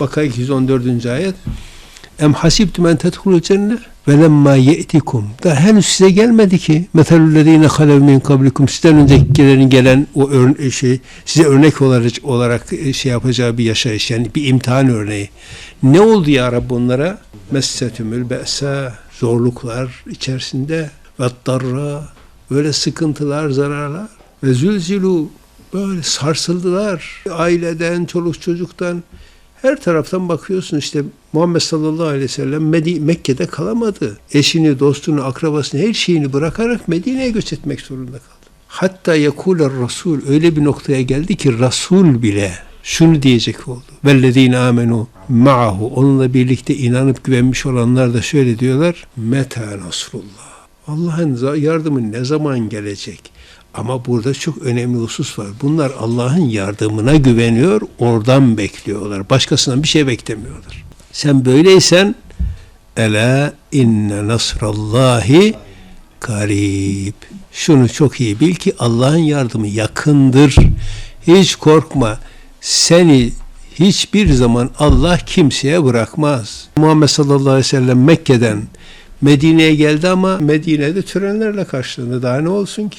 Bakara 214. ayet. Em hasibtum en tedhulul cennet ve lemma ye'tikum. Da henüz size gelmedi ki. Metelüllezine halev min kablikum. Sizden öncekilerin gelen o örne şey size örnek olarak olarak e, şey yapacağı bir yaşayış yani bir imtihan örneği. Ne oldu ya Rabbi onlara? Messetümül be'sa zorluklar içerisinde ve darra böyle sıkıntılar, zararlar ve zülzilu böyle sarsıldılar. Aileden, çoluk çocuktan her taraftan bakıyorsun işte Muhammed sallallahu aleyhi ve sellem Mekke'de kalamadı. Eşini, dostunu, akrabasını, her şeyini bırakarak Medine'ye göç etmek zorunda kaldı. Hatta yekuler Rasul öyle bir noktaya geldi ki Rasul bile şunu diyecek oldu. Vellezine amenu ma'ahu onunla birlikte inanıp güvenmiş olanlar da şöyle diyorlar. Meta nasrullah. Allah'ın yardımı ne zaman gelecek? Ama burada çok önemli husus var. Bunlar Allah'ın yardımına güveniyor, oradan bekliyorlar. Başkasından bir şey beklemiyorlar. Sen böyleysen Ela inne nasrallahi karib. Şunu çok iyi bil ki Allah'ın yardımı yakındır. Hiç korkma. Seni hiçbir zaman Allah kimseye bırakmaz. Muhammed sallallahu aleyhi ve sellem Mekke'den Medine'ye geldi ama Medine'de törenlerle karşılandı. Daha ne olsun ki?